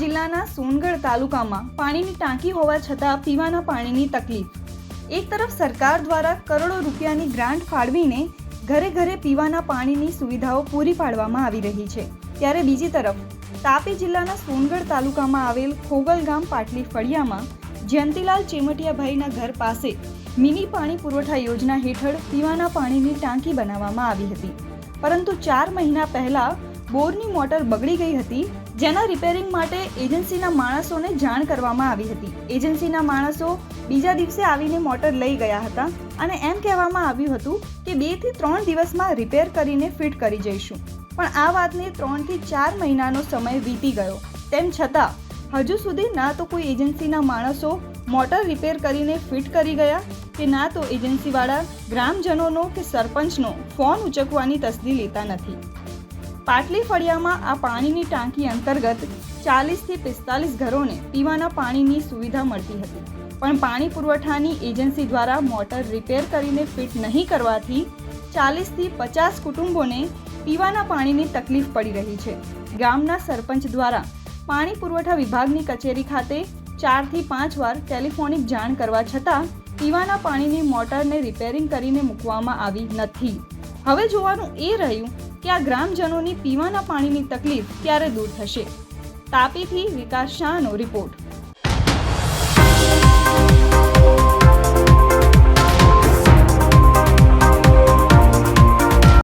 જિલ્લાના સોનગઢ તાલુકામાં પાણીની ટાંકી હોવા છતાં પીવાના પાણીની તકલીફ. એક તરફ સરકાર દ્વારા કરોડો રૂપિયાની ગ્રાન્ટ ફાળવીને ઘરે ઘરે પીવાના પાણીની સુવિધાઓ પૂરી પાડવામાં આવી રહી છે. ત્યારે બીજી તરફ, તાપી જિલ્લાના સોનગઢ તાલુકામાં આવેલ ખોગલ ગામ પાટલી ફળિયામાં જયંતિલાલ ચેમટિયાભાઈના ઘર પાસે મિની પાણી પુરવઠા યોજના હેઠળ પીવાના પાણીની ટાંકી બનાવવામાં આવી હતી. પરંતુ ચાર મહિના પહેલા બોરની મોટર બગડી ગઈ હતી જેના રિપેરિંગ માટે એજન્સીના માણસોને જાણ કરવામાં આવી હતી. એજન્સીના માણસો બીજા દિવસે આવીને મોટર લઈ ગયા હતા અને એમ કહેવામાં આવ્યું હતું કે બેથી ત્રણ દિવસમાં રિપેર કરીને ફિટ કરી જઈશું. પણ આ વાતને ત્રણથી ચાર મહિનાનો સમય વીતી ગયો. તેમ છતાં, હજુ સુધી ના તો કોઈ એજન્સીના માણસો મોટર રિપેર કરીને ફિટ કરી ગયા કે ના તો એજન્સીવાળા ગ્રામજનોનો કે સરપંચનો ફોન ઉચકવાની તસદી લેતા નથી. પાટલી ફળિયામાં આ પાણીની ટાંકી અંતર્ગત ચાલીસથી પિસ્તાલીસ ઘરોને પીવાના પાણીની સુવિધા મળતી હતી. પણ પાણી પુરવઠાની એજન્સી દ્વારા મોટર રિપેર કરીને ફિટ નહીં કરવાથી ચાલીસથી પચાસ કુટુંબોને પીવાના પાણીની તકલીફ પડી રહી છે. ગામના સરપંચ દ્વારા પાણી પુરવઠા વિભાગની કચેરી ખાતે ચારથી પાંચ વાર ટેલિફોનિક જાણ કરવા છતાં પીવાના પાણીની મોટરને રિપેરિંગ કરીને મૂકવામાં આવી નથી. હવે જોવાનું એ રહ્યું કે આ ગ્રામજનોની પીવાના પાણીની તકલીફ ક્યારે દૂર થશે? તાપીથી વિકાસ શાહનો રિપોર્ટ.